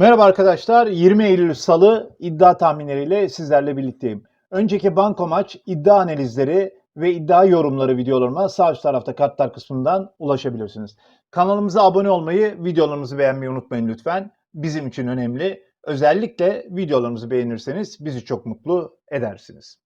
Merhaba arkadaşlar. 20 Eylül Salı iddia tahminleriyle sizlerle birlikteyim. Önceki banko maç iddia analizleri ve iddia yorumları videolarıma sağ üst tarafta kartlar kısmından ulaşabilirsiniz. Kanalımıza abone olmayı, videolarımızı beğenmeyi unutmayın lütfen. Bizim için önemli. Özellikle videolarımızı beğenirseniz bizi çok mutlu edersiniz.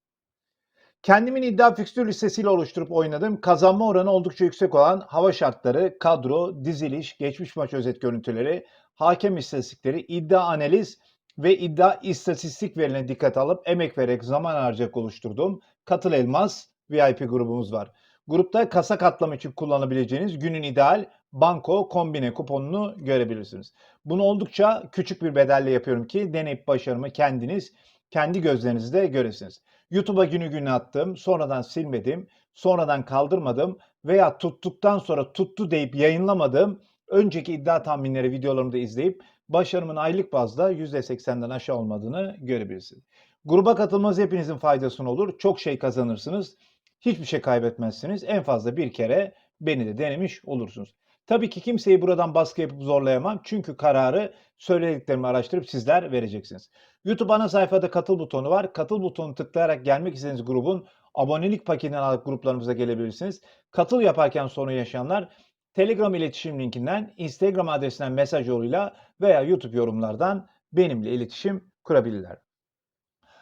Kendimin iddia fikstür listesiyle oluşturup oynadığım kazanma oranı oldukça yüksek olan hava şartları, kadro, diziliş, geçmiş maç özet görüntüleri, hakem istatistikleri, iddia analiz ve iddia istatistik verilerine dikkat alıp emek vererek zaman harcayarak oluşturduğum Katıl Elmas VIP grubumuz var. Grupta kasa katlama için kullanabileceğiniz günün ideal banko kombine kuponunu görebilirsiniz. Bunu oldukça küçük bir bedelle yapıyorum ki deneyip başarımı kendiniz kendi gözlerinizde göresiniz. YouTube'a günü günü attım, sonradan silmedim, sonradan kaldırmadım veya tuttuktan sonra tuttu deyip yayınlamadığım önceki iddia tahminleri videolarımı da izleyip başarımın aylık bazda %80'den aşağı olmadığını görebilirsiniz. Gruba katılmanız hepinizin faydasına olur. Çok şey kazanırsınız. Hiçbir şey kaybetmezsiniz. En fazla bir kere beni de denemiş olursunuz. Tabii ki kimseyi buradan baskı yapıp zorlayamam. Çünkü kararı söylediklerimi araştırıp sizler vereceksiniz. YouTube ana sayfada katıl butonu var. Katıl butonu tıklayarak gelmek istediğiniz grubun abonelik paketinden alıp gruplarımıza gelebilirsiniz. Katıl yaparken sorun yaşayanlar Telegram iletişim linkinden, Instagram adresinden mesaj yoluyla veya YouTube yorumlardan benimle iletişim kurabilirler.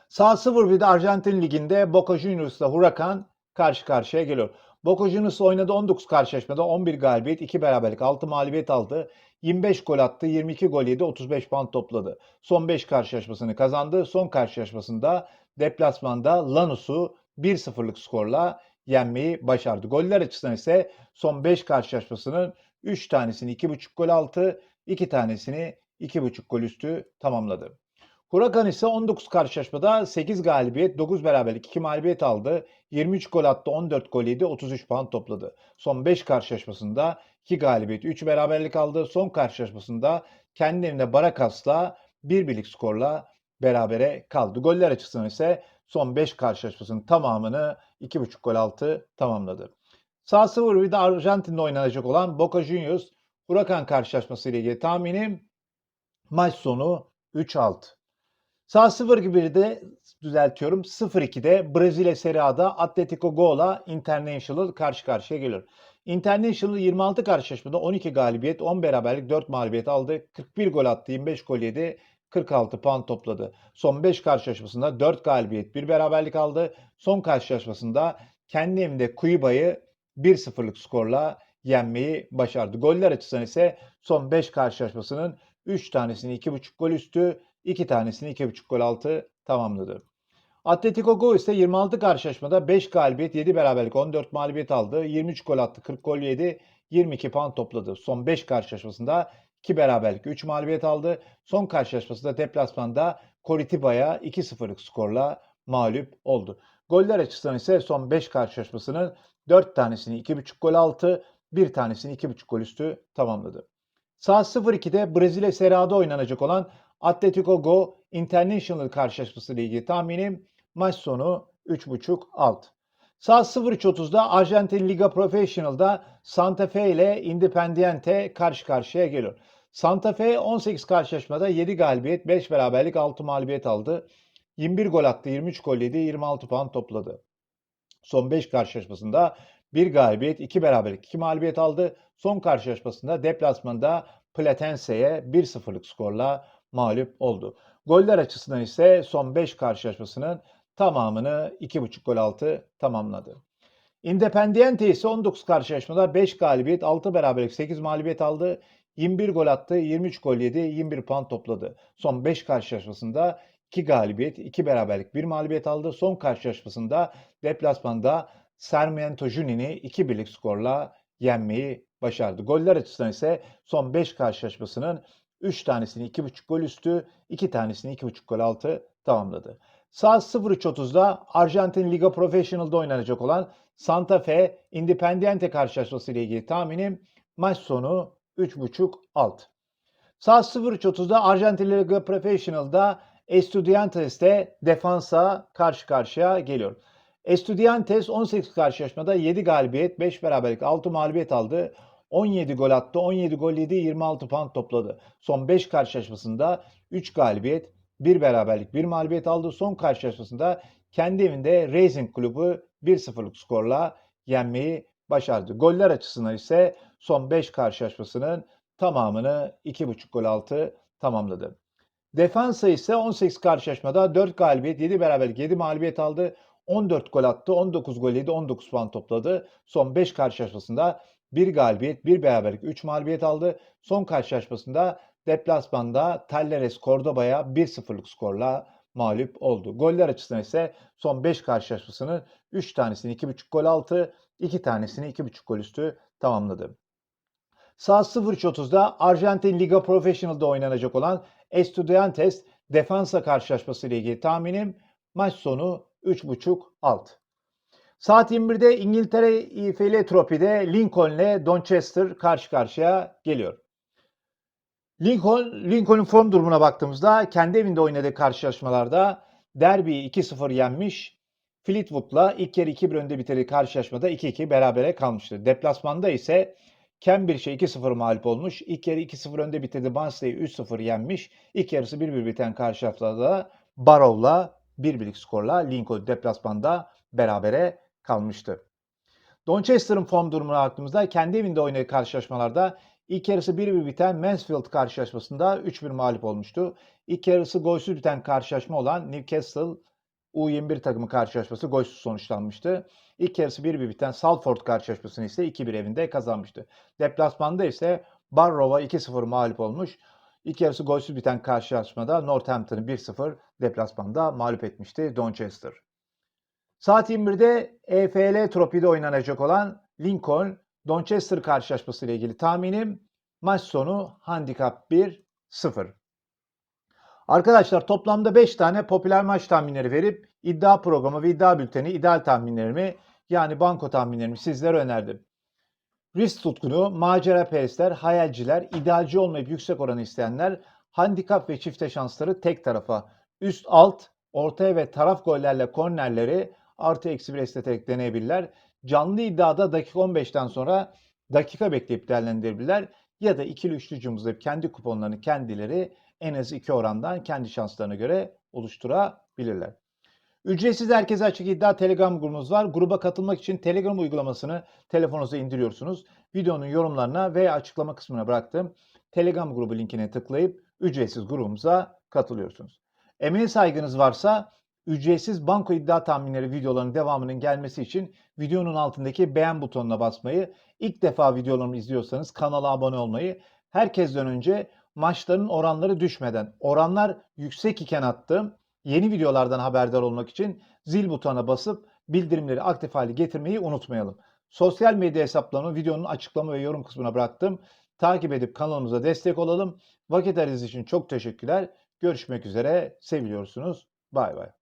Sağ 0-1'de Arjantin Ligi'nde Boca Juniors'la Huracan karşı karşıya geliyor. Boca Juniors oynadı 19 karşılaşmada 11 galibiyet, 2 beraberlik, 6 mağlubiyet aldı. 25 gol attı, 22 gol yedi, 35 puan topladı. Son 5 karşılaşmasını kazandı. Son karşılaşmasında deplasmanda Lanus'u 1-0'lık skorla yenmeyi başardı. Goller açısından ise son 5 karşılaşmasının 3 tanesini 2.5 gol altı, 2 tanesini 2.5 gol üstü tamamladı. Huracan ise 19 karşılaşmada 8 galibiyet, 9 beraberlik, 2 mağlubiyet aldı. 23 gol attı, 14 gol yedi, 33 puan topladı. Son 5 karşılaşmasında 2 galibiyet, 3 beraberlik aldı. Son karşılaşmasında kendi evinde Barakas'la 1 birlik skorla berabere kaldı. Goller açısından ise son 5 karşılaşmasının tamamını 2.5 gol altı tamamladı. Sağ 0 bir de Arjantin'de oynanacak olan Boca Juniors Huracan karşılaşması ile ilgili tahminim maç sonu 3-6. Sağ 0 gibi de düzeltiyorum. 0-2'de Brezilya Serie A'da Atletico Go'la International karşı karşıya geliyor. International 26 karşılaşmada 12 galibiyet, 10 beraberlik, 4 mağlubiyet aldı. 41 gol attı, 25 gol yedi. 46 puan topladı. Son 5 karşılaşmasında 4 galibiyet, 1 beraberlik aldı. Son karşılaşmasında kendi evinde Cuiba'yı 1-0'lık skorla yenmeyi başardı. Goller açısından ise son 5 karşılaşmasının 3 tanesini 2.5 gol üstü, 2 tanesini 2.5 gol altı tamamladı. Atletico Go ise 26 karşılaşmada 5 galibiyet, 7 beraberlik, 14 mağlubiyet aldı. 23 gol attı, 40 gol yedi, 22 puan topladı. Son 5 karşılaşmasında 2 beraberlik, 3 mağlubiyet aldı. Son karşılaşmasında deplasmanda Coritiba'ya 2-0'lık skorla mağlup oldu. Goller açısından ise son 5 karşılaşmasının 4 tanesini 2.5 gol altı, 1 tanesini 2.5 gol üstü tamamladı. Saat 02'de Brezilya Serie A'da oynanacak olan Atletico Go International karşılaşması ile ilgili tahminim maç sonu 3.5 alt. Saat 03.30'da Arjantin Liga Professional'da Santa Fe ile Independiente karşı karşıya geliyor. Santa Fe 18 karşılaşmada 7 galibiyet, 5 beraberlik, 6 mağlubiyet aldı. 21 gol attı, 23 gol yedi, 26 puan topladı. Son 5 karşılaşmasında 1 galibiyet, 2 beraberlik, 2 mağlubiyet aldı. Son karşılaşmasında deplasmanda Platense'ye 1-0'lık skorla mağlup oldu. Goller açısından ise son 5 karşılaşmasının tamamını 2.5 gol altı tamamladı. Independiente ise 19 karşılaşmada 5 galibiyet, 6 beraberlik, 8 mağlubiyet aldı. 21 gol attı, 23 gol yedi, 21 puan topladı. Son 5 karşılaşmasında 2 galibiyet, 2 beraberlik, 1 mağlubiyet aldı. Son karşılaşmasında deplasmanda Sarmiento Junin'i 2 birlik skorla yenmeyi başardı. Goller açısından ise son 5 karşılaşmasının 3 tanesini 2.5 gol üstü, 2 tanesini 2.5 gol altı tamamladı. Saat 03.30'da Arjantin Liga Professional'da oynanacak olan Santa Fe Independiente karşılaşması ile ilgili tahminim maç sonu 3.5 alt. Saat 03.30'da Arjantin Liga Professional'da Estudiantes'te defansa karşı karşıya geliyor. Estudiantes 18 karşılaşmada 7 galibiyet, 5 beraberlik, 6 mağlubiyet aldı. 17 gol attı. 17 gol yedi. 26 puan topladı. Son 5 karşılaşmasında 3 galibiyet, 1 beraberlik, 1 mağlubiyet aldı. Son karşılaşmasında kendi evinde Racing Kulübü 1-0'lık skorla yenmeyi başardı. Goller açısından ise son 5 karşılaşmasının tamamını 2.5 gol altı tamamladı. Defansa ise 18 karşılaşmada 4 galibiyet, 7 beraberlik, 7 mağlubiyet aldı. 14 gol attı, 19 gol yedi, 19 puan topladı. Son 5 karşılaşmasında 1 galibiyet, 1 beraberlik, 3 mağlubiyet aldı. Son karşılaşmasında deplasmanda Talleres Cordoba'ya 1-0'lık skorla mağlup oldu. Goller açısından ise son 5 karşılaşmasının 3 tanesini 2.5 gol altı, 2 tanesini 2.5 gol üstü tamamladı. Saat 03.30'da Arjantin Liga Professional'da oynanacak olan Estudiantes Defansa karşılaşması ile ilgili tahminim maç sonu 3.5 alt. Saat 21'de İngiltere IFL Trophy'de Lincoln ile Donchester karşı karşıya geliyor. Lincoln, Lincoln'un form durumuna baktığımızda kendi evinde oynadığı karşılaşmalarda Derby'yi 2-0 yenmiş. Fleetwood'la ilk yarı 2-1 önde bitirdiği karşılaşmada 2-2 berabere kalmıştı. Deplasmanda ise Cambridge'e 2-0 mağlup olmuş. İlk yarı 2-0 önde bitirdi. Barnsley'i 3-0 yenmiş. İlk yarısı 1-1 biten karşılaşmada Barrow'la 1-1'lik skorla Lincoln deplasmanda berabere kalmıştı. Donchester'ın form durumuna baktığımızda kendi evinde oynadığı karşılaşmalarda ilk yarısı 1-1 biten Mansfield karşılaşmasında 3-1 mağlup olmuştu. İlk yarısı golsüz biten karşılaşma olan Newcastle U21 takımı karşılaşması golsüz sonuçlanmıştı. İlk yarısı 1-1 biten Salford karşılaşmasını ise 2-1 evinde kazanmıştı. Deplasmanda ise Barrow'a 2-0 mağlup olmuş. İlk yarısı golsüz biten karşılaşmada Northampton'ı 1-0 deplasmanda mağlup etmişti Donchester. Saat 21'de EFL Trophy'de oynanacak olan Lincoln Donchester karşılaşması ile ilgili tahminim maç sonu handikap 1-0. Arkadaşlar toplamda 5 tane popüler maç tahminleri verip iddia programı ve iddia bülteni ideal tahminlerimi yani banko tahminlerimi sizlere önerdim. Risk tutkunu, macera perestler, hayalciler, idealci olmayıp yüksek oranı isteyenler, handikap ve çifte şansları tek tarafa, üst alt, ortaya ve taraf gollerle kornerleri artı eksi bir esneterek deneyebilirler. Canlı iddiada dakika 15'ten sonra dakika bekleyip değerlendirebilirler. Ya da ikili üçlü cımbızlayıp kendi kuponlarını kendileri en az iki orandan kendi şanslarına göre oluşturabilirler. Ücretsiz herkese açık iddia Telegram grubumuz var. Gruba katılmak için Telegram uygulamasını telefonunuza indiriyorsunuz. Videonun yorumlarına ve açıklama kısmına bıraktığım Telegram grubu linkine tıklayıp ücretsiz grubumuza katılıyorsunuz. Emeğe saygınız varsa ücretsiz banko iddia tahminleri videolarının devamının gelmesi için videonun altındaki beğen butonuna basmayı, ilk defa videolarımı izliyorsanız kanala abone olmayı, herkesten önce maçların oranları düşmeden, oranlar yüksek iken attığım yeni videolardan haberdar olmak için zil butonuna basıp bildirimleri aktif hale getirmeyi unutmayalım. Sosyal medya hesaplarımı videonun açıklama ve yorum kısmına bıraktım. Takip edip kanalımıza destek olalım. Vakit ayırdığınız için çok teşekkürler. Görüşmek üzere. Seviliyorsunuz. Bay bay.